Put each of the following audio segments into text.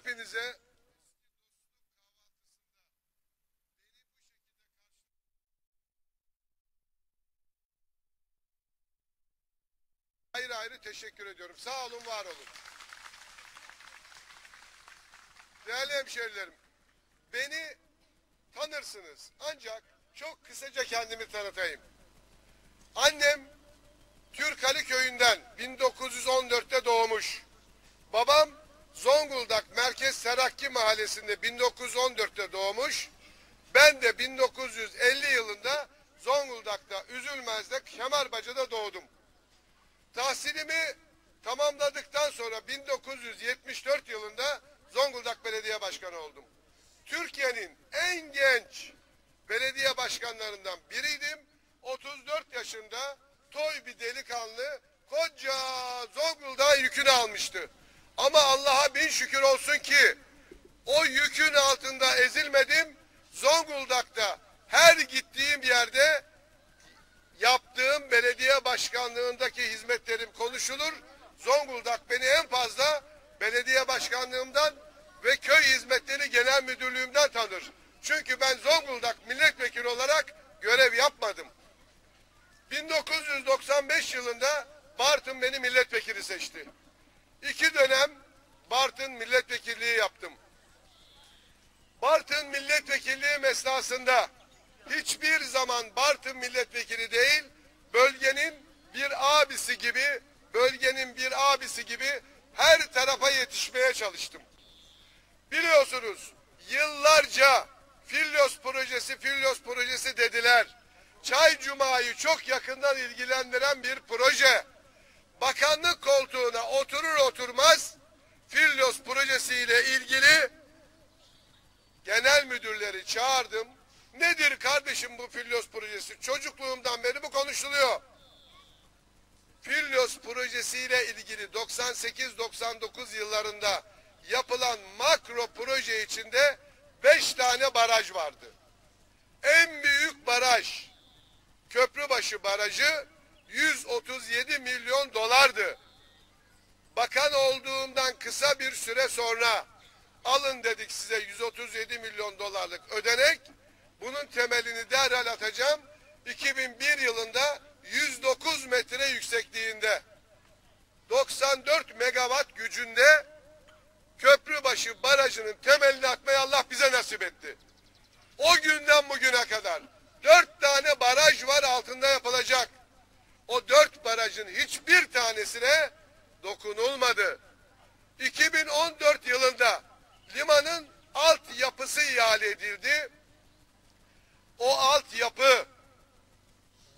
hepinize ayrı ayrı teşekkür ediyorum. Sağ olun, var olun. Değerli hemşerilerim, beni tanırsınız. Ancak çok kısaca kendimi tanıtayım. Annem Türkali köyünden 1914'te doğmuş. Babam Zonguldak Merkez Serakki Mahallesi'nde 1914'te doğmuş. Ben de 1950 yılında Zonguldak'ta Üzülmez'de Kemalbacı'da doğdum. Tahsilimi tamamladıktan sonra 1974 yılında Zonguldak Belediye Başkanı oldum. Türkiye'nin en genç belediye başkanlarından biriydim. 34 yaşında toy bir delikanlı koca Zonguldak yükünü almıştı. Ama Allah'a bin şükür olsun ki o yükün altında ezilmedim. Zonguldak'ta her gittiğim yerde yaptığım belediye başkanlığındaki hizmetlerim konuşulur. Zonguldak beni en fazla belediye başkanlığımdan ve köy hizmetleri genel müdürlüğümden tanır. Çünkü ben Zonguldak milletvekili olarak görev yapmadım. 1995 yılında Bartın beni milletvekili seçti. İki dönem Bartın milletvekilliği yaptım. Bartın milletvekilliği esnasında hiçbir zaman Bartın milletvekili değil, bölgenin bir abisi gibi, bölgenin bir abisi gibi her tarafa yetişmeye çalıştım. Biliyorsunuz yıllarca Filyos projesi, Filyos projesi dediler. Çay Cuma'yı çok yakından ilgilendiren bir proje. Bakanlık koltuğuna oturur oturmaz Filyos projesiyle ilgili genel müdürleri çağırdım. Nedir kardeşim bu Filyos projesi? Çocukluğumdan beri bu konuşuluyor. Filyos projesiyle ilgili 98-99 yıllarında yapılan makro proje içinde beş tane baraj vardı. En büyük baraj Köprübaşı Barajı 137 milyon dolardı. Bakan olduğumdan kısa bir süre sonra alın dedik size 137 milyon dolarlık ödenek. Bunun temelini derhal atacağım. 2001 yılında 109 metre yüksekliğinde 94 megawatt gücünde Köprübaşı Barajı'nın temelini atmayı Allah bize nasip etti. O günden bugüne kadar dört tane baraj var altında yapılacak. O dört barajın hiçbir tanesine dokunulmadı. 2014 yılında limanın alt yapısı ihale edildi. O alt yapı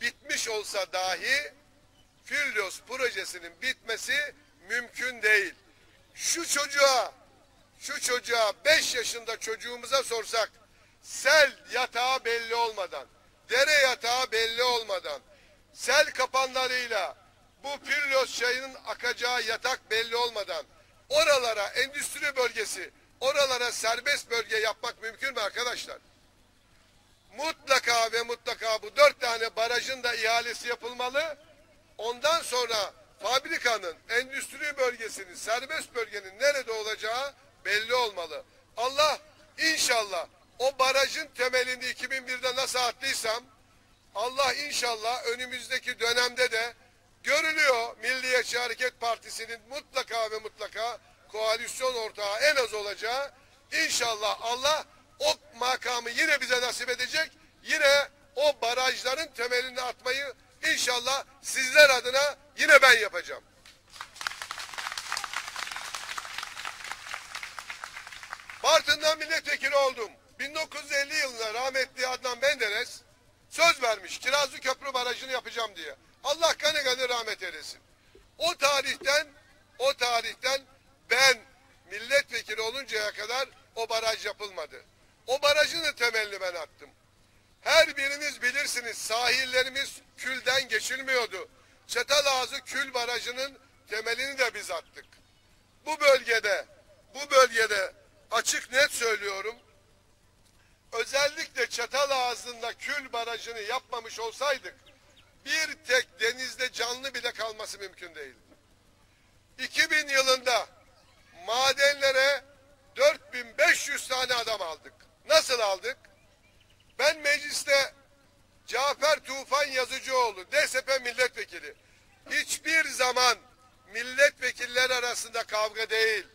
bitmiş olsa dahi Filyos projesinin bitmesi mümkün değil. Şu çocuğa, şu çocuğa 5 yaşında çocuğumuza sorsak sel yatağı belli olmadan, dere yatağı belli olmadan, sel kapanlarıyla bu Pirlos çayının akacağı yatak belli olmadan oralara endüstri bölgesi, oralara serbest bölge yapmak mümkün mü arkadaşlar? Mutlaka ve mutlaka bu dört tane barajın da ihalesi yapılmalı. Ondan sonra fabrikanın, endüstri bölgesinin, serbest bölgenin nerede olacağı belli olmalı. Allah inşallah o barajın temelini 2001'de nasıl attıysam Allah inşallah önümüzdeki dönemde de görülüyor Milliyetçi Hareket Partisi'nin mutlaka ve mutlaka koalisyon ortağı en az olacağı inşallah Allah o makamı yine bize nasip edecek. Yine o barajların temelini atmayı inşallah sizler adına yine ben yapacağım. Bartın'dan milletvekili oldum. 1950 yılında rahmetli Adnan Menderes söz vermiş Kirazlı Köprü Barajı'nı yapacağım diye. Allah kanı kanı rahmet eylesin. O tarihten o tarihten ben milletvekili oluncaya kadar o baraj yapılmadı. O barajın da temelini ben attım. Her biriniz bilirsiniz sahillerimiz külden geçilmiyordu. Çatalazı Kül Barajı'nın temelini de biz attık. Bu bölgede, bu bölgede açık net söylüyorum. Özellikle Çatalazı'nda Kül Barajı'nı yapmamış olsaydık bir tek denizde canlı bile kalması mümkün değildi. 2000 yılında madenlere 4500 tane adam aldık. Nasıl aldık? Ben mecliste Cafer Tufan Yazıcıoğlu, DSP milletvekili. Hiçbir zaman milletvekiller arasında kavga değil.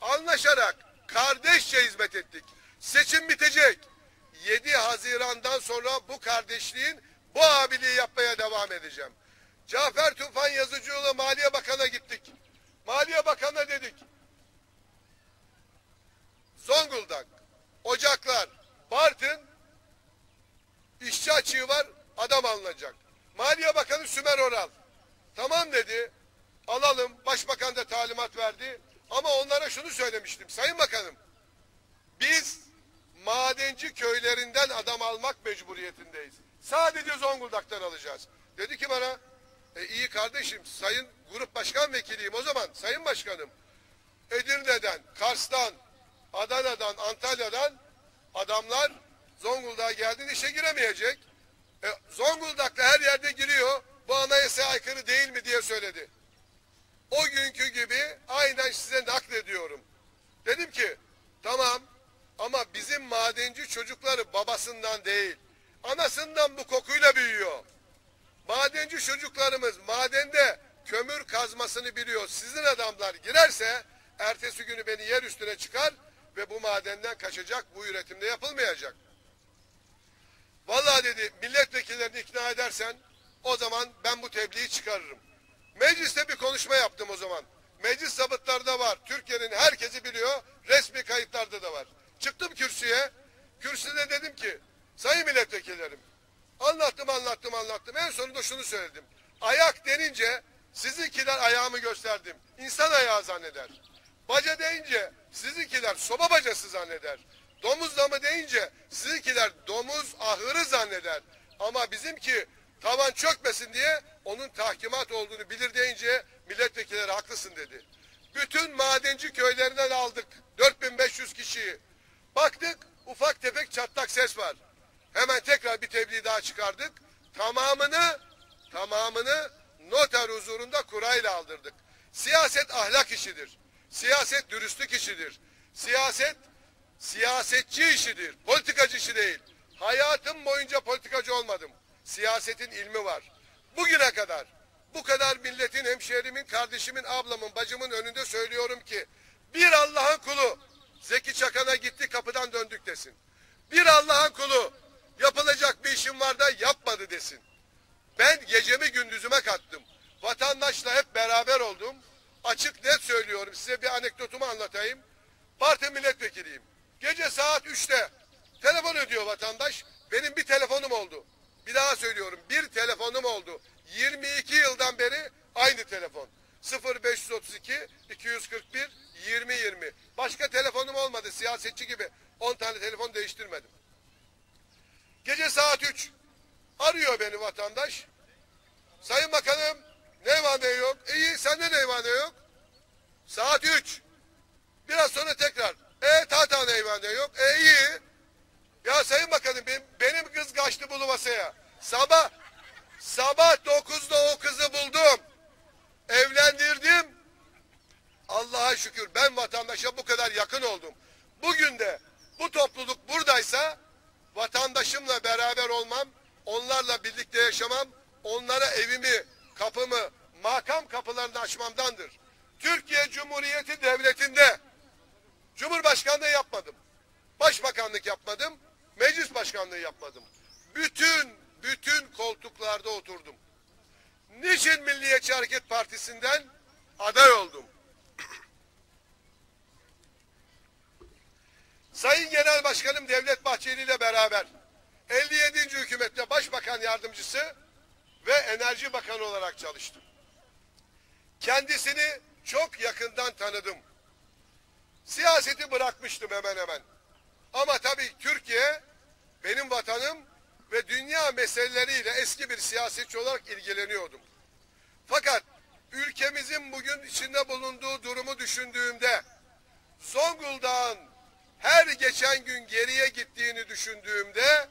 Anlaşarak kardeşçe hizmet ettik. Seçim bitecek. 7 Haziran'dan sonra bu kardeşliğin bu abiliği yapmaya devam edeceğim. Cafer Tufan Yazıcıoğlu Maliye Bakan'a gittik. Maliye Bakan'a dedik. Zonguldak, Ocaklar, Bartın işçi açığı var adam alınacak. Maliye Bakanı Sümer Oral. Tamam dedi. Alalım. Başbakan da talimat verdi. Ama onlara şunu söylemiştim. Sayın Bakanım biz madenci köylerinden adam almak mecburiyetindeyiz. Sadece Zonguldak'tan alacağız. Dedi ki bana e, iyi kardeşim sayın grup başkan vekiliyim o zaman sayın başkanım Edirne'den, Kars'tan, Adana'dan, Antalya'dan adamlar Zonguldak'a geldiğinde işe giremeyecek. E, Zonguldak'ta her yerde giriyor. Bu anayasaya aykırı değil mi diye söyledi. O günkü gibi aynen size naklediyorum. Dedim ki tamam ama bizim madenci çocukları babasından değil anasından bu kokuyla büyüyor. Madenci çocuklarımız madende kömür kazmasını biliyor. Sizin adamlar girerse ertesi günü beni yer üstüne çıkar ve bu madenden kaçacak, bu üretimde yapılmayacak. Vallahi dedi milletvekillerini ikna edersen o zaman ben bu tebliği çıkarırım. Mecliste bir konuşma yaptım o zaman. Meclis zabıtlarda var. Türkiye'nin herkesi biliyor. Resmi kayıtlarda da var. Çıktım kürsüye. Kürsüde dedim ki sayın milletvekillerim anlattım anlattım anlattım. En sonunda şunu söyledim. Ayak denince sizinkiler ayağımı gösterdim. İnsan ayağı zanneder. Baca deyince sizinkiler soba bacası zanneder. Domuz damı deyince sizinkiler domuz ahırı zanneder. Ama bizimki tavan çökmesin diye onun tahkimat olduğunu bilir deyince milletvekilleri haklısın dedi. Bütün madenci köylerinden aldık 4500 kişiyi. Baktık ufak tefek çatlak ses var. Hemen tekrar bir tebliğ daha çıkardık. Tamamını tamamını noter huzurunda kurayla aldırdık. Siyaset ahlak işidir. Siyaset dürüstlük işidir. Siyaset siyasetçi işidir. Politikacı işi değil. Hayatım boyunca politikacı olmadım. Siyasetin ilmi var. Bugüne kadar bu kadar milletin, hemşehrimin, kardeşimin, ablamın, bacımın önünde söylüyorum ki bir Allah'ın kulu Zeki Çakan'a gitti kapıdan döndük desin. Bir Allah'ın kulu yapılacak bir işim var da yapmadı desin. Ben gecemi gündüzüme kattım. Vatandaşla hep beraber oldum. Açık net söylüyorum. Size bir anekdotumu anlatayım. Parti milletvekiliyim. Gece saat 3'te telefon ödüyor vatandaş. Benim bir telefonum oldu. Bir daha söylüyorum. Bir telefonum oldu. 22 yıldan beri aynı telefon. 0532 241 20 20. Başka telefonum olmadı siyasetçi gibi. 10 tane telefon değiştirmedim. Gece saat 3 arıyor beni vatandaş. Sayın Bakanım ne var ne yok? İyi sende ne var ne yok? Saat 3. Biraz sonra tekrar. E tata ne var ne yok? E iyi. Ya Sayın Bakanım benim, benim kız kaçtı bulu masaya. Sabah sabah 9'da o kızı buldum. Evlendirdim. Allah'a şükür ben vatandaşa bu kadar yakın oldum. Bugün de bu topluluk buradaysa vatandaşımla beraber olmam, onlarla birlikte yaşamam, onlara evimi, kapımı, makam kapılarını açmamdandır. Türkiye Cumhuriyeti Devleti'nde Cumhurbaşkanlığı yapmadım. Başbakanlık yapmadım. Meclis başkanlığı yapmadım. Bütün bütün koltuklarda oturdum. Niçin Milliyetçi Hareket Partisi'nden aday oldum? Sayın Genel Başkanım Devlet Bahçeli ile beraber 57. hükümette Başbakan Yardımcısı ve Enerji Bakanı olarak çalıştım. Kendisini çok yakından tanıdım. Siyaseti bırakmıştım hemen hemen. Ama tabii Türkiye benim vatanım ve dünya meseleleriyle eski bir siyasetçi olarak ilgileniyordum. Fakat ülkemizin bugün içinde bulunduğu durumu düşündüğümde Zonguldak'ın geçen gün geriye gittiğini düşündüğümde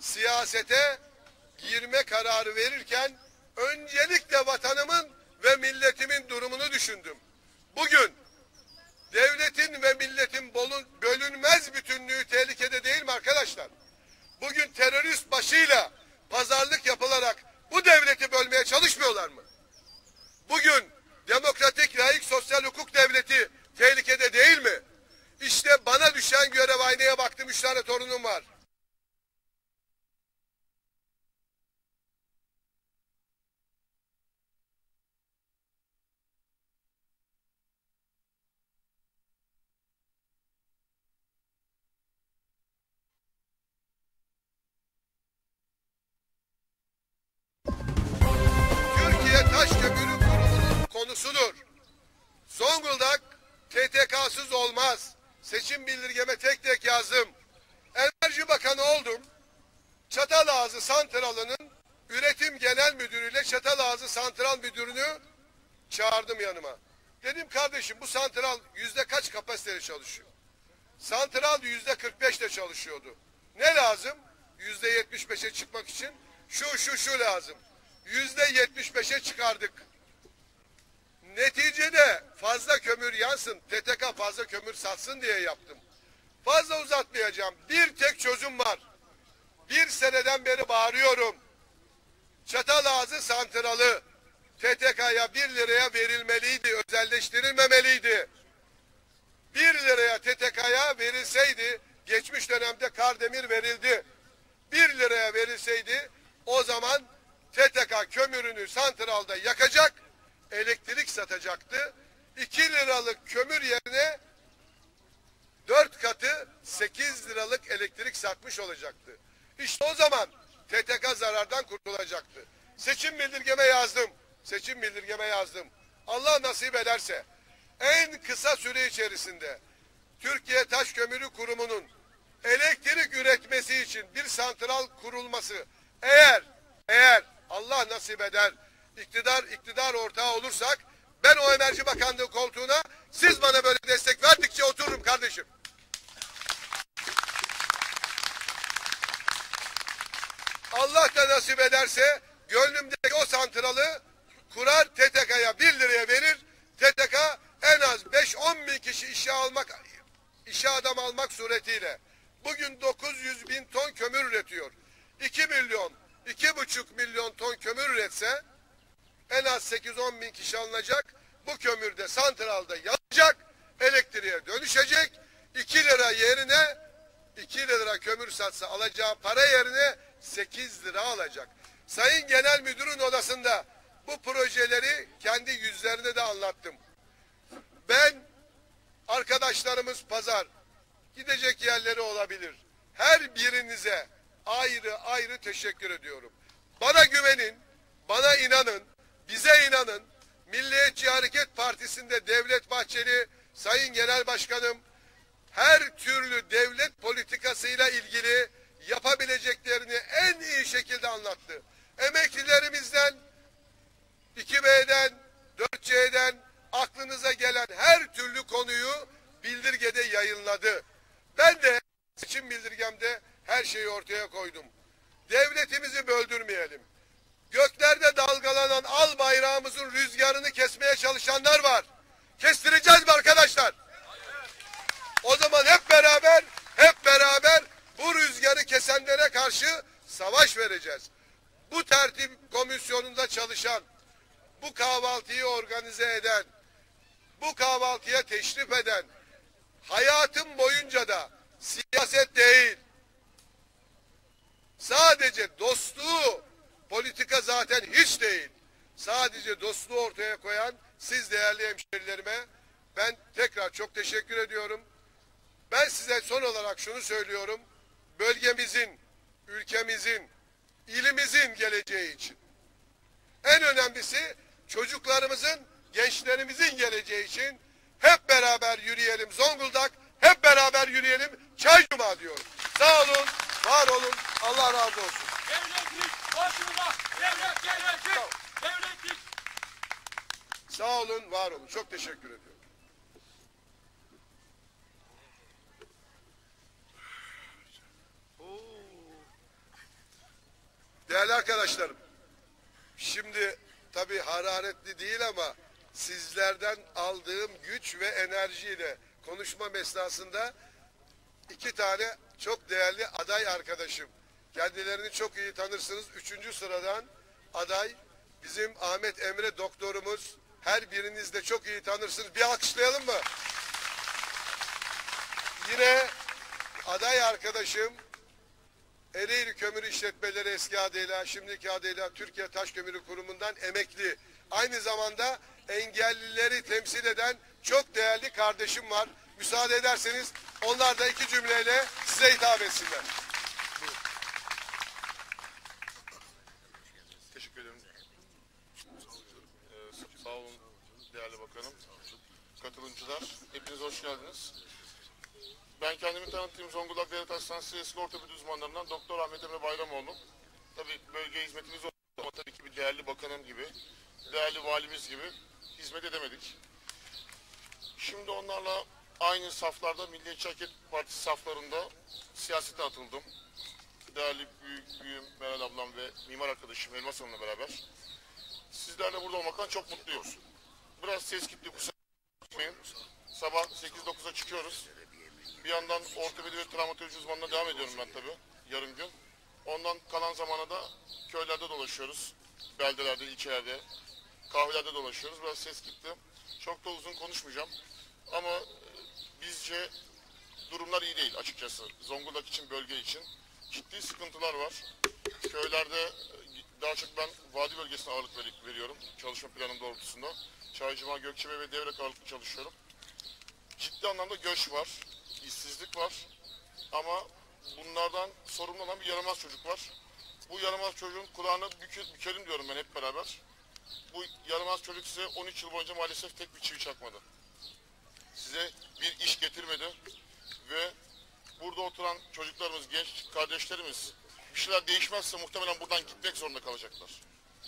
siyasete girme kararı verirken öncelikle vatanımın ve milletimin durumunu düşündüm. Bugün devletin ve milletin bölünmez bütünlüğü tehlikede değil mi arkadaşlar? Bugün terörist başıyla pazarlık yapılarak bu devleti bölmeye çalışmıyorlar mı? Bugün demokratik, layık, sosyal hukuk devleti tehlikede değil mi? İşte bana düşen görev aynaya baktım üç tane torunum var. Konusudur. Zonguldak TTK'sız olmaz. Seçim bildirgeme tek tek yazdım. Enerji Bakanı oldum. Çatalazı Santralı'nın üretim genel müdürüyle Çatalazı Santral Müdürünü çağırdım yanıma. Dedim kardeşim bu santral yüzde kaç kapasiteli çalışıyor? Santral yüzde 45 de çalışıyordu. Ne lazım? Yüzde 75'e çıkmak için şu şu şu lazım. Yüzde 75'e çıkardık. Neticede fazla kömür yansın, TTK fazla kömür satsın diye yaptım. Fazla uzatmayacağım. Bir tek çözüm var. Bir seneden beri bağırıyorum. Çatalazı santralı TTK'ya bir liraya verilmeliydi, özelleştirilmemeliydi. Bir liraya TTK'ya verilseydi, geçmiş dönemde Kardemir verildi. Bir liraya verilseydi, o zaman TTK kömürünü santralda yakacak, elektrik satacaktı. 2 liralık kömür yerine 4 katı 8 liralık elektrik satmış olacaktı. İşte o zaman TTK zarardan kurtulacaktı. Seçim bildirgeme yazdım. Seçim bildirgeme yazdım. Allah nasip ederse en kısa süre içerisinde Türkiye Taş Kömürü Kurumu'nun elektrik üretmesi için bir santral kurulması eğer eğer Allah nasip eder iktidar iktidar ortağı olursak ben o enerji bakanlığı koltuğuna siz bana böyle destek verdikçe otururum kardeşim. Allah da nasip ederse gönlümdeki o santralı kurar TTK'ya 1 liraya verir. TTK en az 5-10 bin kişi işe almak işe adam almak suretiyle bugün 900 bin ton kömür üretiyor. 2 milyon, 2,5 milyon ton kömür üretse en az 8-10 bin kişi alınacak. Bu kömür de santralda yanacak, elektriğe dönüşecek. 2 lira yerine 2 lira kömür satsa alacağı para yerine 8 lira alacak. Sayın Genel Müdürün odasında bu projeleri kendi yüzlerine de anlattım. Ben arkadaşlarımız pazar gidecek yerleri olabilir. Her birinize ayrı ayrı teşekkür ediyorum. Bana güvenin, bana inanın, bize inanın. Milliyetçi Hareket Partisi'nde Devlet Bahçeli, Sayın Genel Başkanım her türlü devlet politikasıyla ilgili yapabileceklerini en iyi şekilde anlattı. Emeklilerimizden 2B'den, 4C'den aklınıza gelen her türlü konuyu bildirgede yayınladı. Ben de seçim bildirgemde her şeyi ortaya koydum. Devletimizi böldürmeyelim. Göklerde dalgalanan al bayrağımızın rüzgarını kesmeye çalışanlar var. Kestireceğiz mi arkadaşlar? O zaman hep beraber, hep beraber bu rüzgarı kesenlere karşı savaş vereceğiz. Bu tertip komisyonunda çalışan, bu kahvaltıyı organize eden, bu kahvaltıya teşrif eden, hayatım boyunca da siyaset değil, sadece dostluğu, politika zaten hiç değil, sadece dostluğu ortaya koyan siz değerli hemşerilerime ben tekrar çok teşekkür ediyorum. Ben size son olarak şunu söylüyorum. Bölgemizin, ülkemizin, ilimizin geleceği için. En önemlisi çocuklarımızın, gençlerimizin geleceği için hep beraber yürüyelim Zonguldak, hep beraber yürüyelim Çaycuma diyorum. Sağ olun, var olun, Allah razı olsun. Başına devlet gelecek. Devletlik Sağ olun, var olun. Çok teşekkür ediyorum. Değerli arkadaşlarım, şimdi tabii hararetli değil ama sizlerden aldığım güç ve enerjiyle konuşma esnasında iki tane çok değerli aday arkadaşım. Kendilerini çok iyi tanırsınız. Üçüncü sıradan aday bizim Ahmet Emre doktorumuz. Her biriniz de çok iyi tanırsınız. Bir alkışlayalım mı? Yine aday arkadaşım Ereğli Kömür İşletmeleri eski adıyla, şimdiki adıyla Türkiye Taş Kömürü Kurumu'ndan emekli. Aynı zamanda engellileri temsil eden çok değerli kardeşim var. Müsaade ederseniz onlar da iki cümleyle size hitap etsinler. Teşekkür ederim. Ee, sağ olun değerli bakanım. Katılımcılar, hepiniz hoş geldiniz. Ben kendimi tanıttığım Zonguldak Devlet Hastanesi eski ortopedi uzmanlarından Doktor Ahmet Emre Bayramoğlu. Tabii bölge hizmetimiz oldu ama tabii ki bir değerli bakanım gibi, değerli valimiz gibi hizmet edemedik. Şimdi onlarla aynı saflarda Milliyetçi Hareket Partisi saflarında siyasete atıldım. Değerli büyük büyüğüm Meral ablam ve mimar arkadaşım Elmas Hanım'la beraber sizlerle burada olmaktan çok mutluyuz. Biraz ses gitti kusura. Sabah 8-9'a çıkıyoruz. Bir yandan ortopedi ve travmatoloji uzmanına devam ediyorum ben tabii yarım gün. Ondan kalan zamana da köylerde dolaşıyoruz. Beldelerde, ilçelerde, kahvelerde dolaşıyoruz. Biraz ses gitti. Çok da uzun konuşmayacağım. Ama e, bizce durumlar iyi değil açıkçası. Zonguldak için, bölge için. Ciddi sıkıntılar var. Köylerde e, daha çok ben vadi bölgesine ağırlık veri- veriyorum. Çalışma planım doğrultusunda. Çaycıma, Gökçebey ve Devrek ağırlıklı çalışıyorum. Ciddi anlamda göç var. işsizlik var. Ama bunlardan sorumlu olan bir yaramaz çocuk var. Bu yaramaz çocuğun kulağını bükü- bükelim diyorum ben hep beraber. Bu yaramaz çocuk size 13 yıl boyunca maalesef tek bir çivi çakmadı size bir iş getirmedi ve burada oturan çocuklarımız, genç kardeşlerimiz bir şeyler değişmezse muhtemelen buradan gitmek zorunda kalacaklar.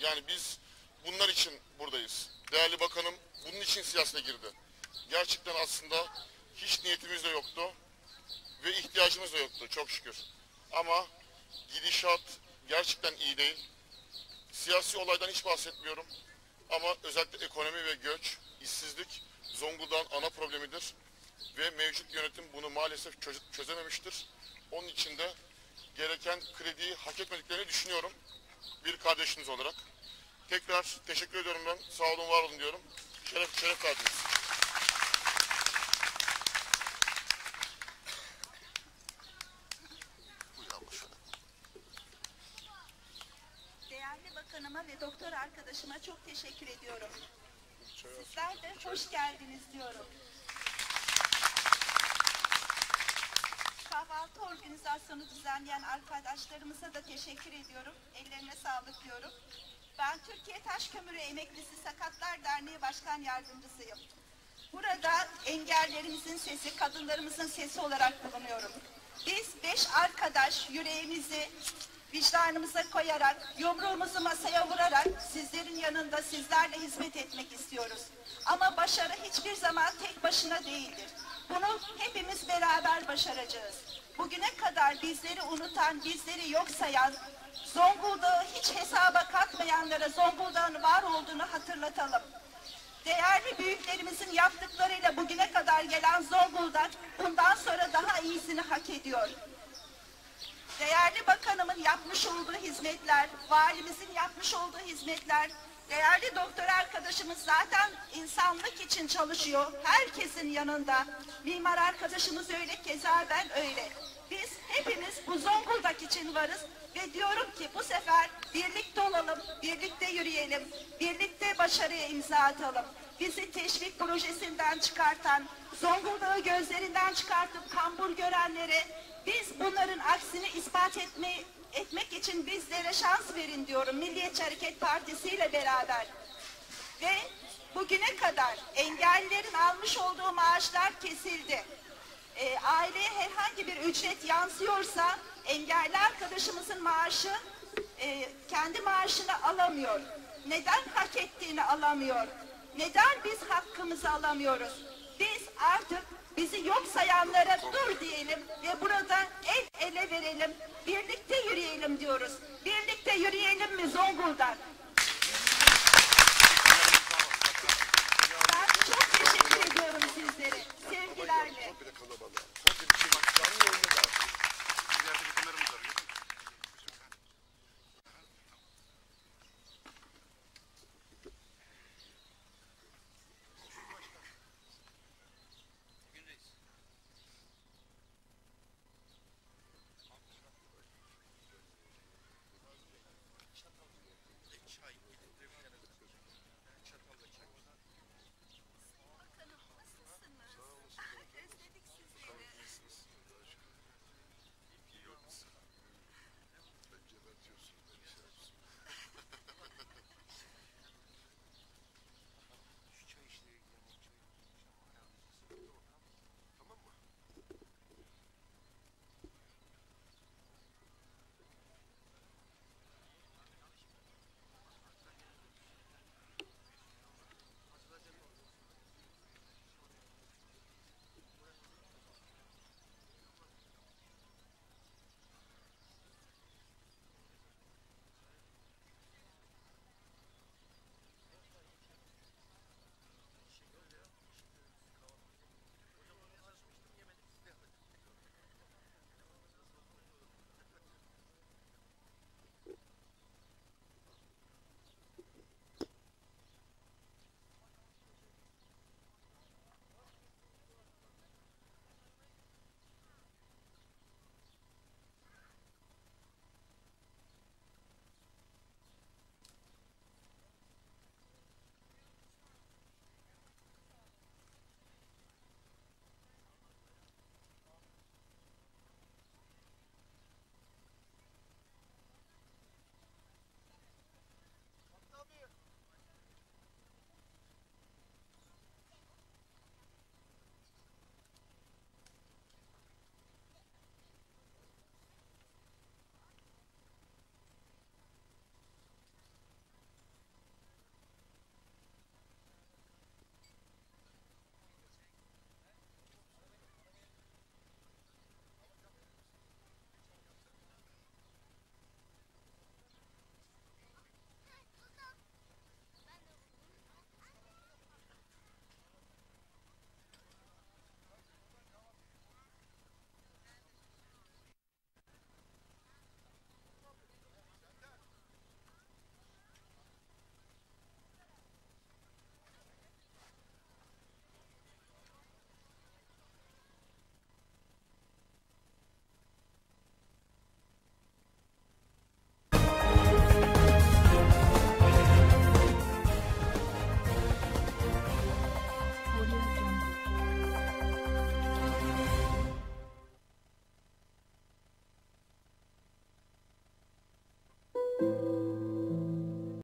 Yani biz bunlar için buradayız. Değerli bakanım bunun için siyasete girdi. Gerçekten aslında hiç niyetimiz de yoktu ve ihtiyacımız da yoktu çok şükür. Ama gidişat gerçekten iyi değil. Siyasi olaydan hiç bahsetmiyorum. Ama özellikle ekonomi ve göç, işsizlik Zonguldak'ın ana problemidir. Ve mevcut yönetim bunu maalesef çöz- çözememiştir. Onun için de gereken krediyi hak etmediklerini düşünüyorum. Bir kardeşiniz olarak. Tekrar teşekkür ediyorum ben. Sağ olun, var olun diyorum. Şeref, şeref verdiniz. Değerli bakanıma ve doktor arkadaşıma çok teşekkür ediyorum. Sizler de hoş geldiniz diyorum. Kahvaltı organizasyonu düzenleyen arkadaşlarımıza da teşekkür ediyorum. Ellerine sağlık diyorum. Ben Türkiye Taş Kömürü Emeklisi Sakatlar Derneği Başkan Yardımcısıyım. Burada engellerimizin sesi, kadınlarımızın sesi olarak bulunuyorum. Biz beş arkadaş yüreğimizi vicdanımıza koyarak, yumruğumuzu masaya vurarak sizlerin yanında sizlerle hizmet etmek istiyoruz. Ama başarı hiçbir zaman tek başına değildir. Bunu hepimiz beraber başaracağız. Bugüne kadar bizleri unutan, bizleri yok sayan, Zonguldak'ı hiç hesaba katmayanlara Zonguldak'ın var olduğunu hatırlatalım. Değerli büyüklerimizin yaptıklarıyla bugüne kadar gelen Zonguldak bundan sonra daha iyisini hak ediyor. Değerli bakanımın yapmış olduğu hizmetler, valimizin yapmış olduğu hizmetler, değerli doktor arkadaşımız zaten insanlık için çalışıyor. Herkesin yanında. Mimar arkadaşımız öyle, keza ben öyle. Biz hepimiz bu Zonguldak için varız ve diyorum ki bu sefer birlikte olalım, birlikte yürüyelim, birlikte başarıya imza atalım. Bizi teşvik projesinden çıkartan, Zonguldak'ı gözlerinden çıkartıp kambur görenlere biz bunların aksini ispat etme, etmek için bizlere şans verin diyorum Milliyetçi Hareket Partisi ile beraber. Ve bugüne kadar engellilerin almış olduğu maaşlar kesildi. Ee, aileye herhangi bir ücret yansıyorsa engelli arkadaşımızın maaşı e, kendi maaşını alamıyor. Neden hak ettiğini alamıyor? Neden biz hakkımızı alamıyoruz? Biz artık bizi yok sayanlara dur diyelim ve burada el ele verelim, birlikte yürüyelim diyoruz. Birlikte yürüyelim mi Zonguldak?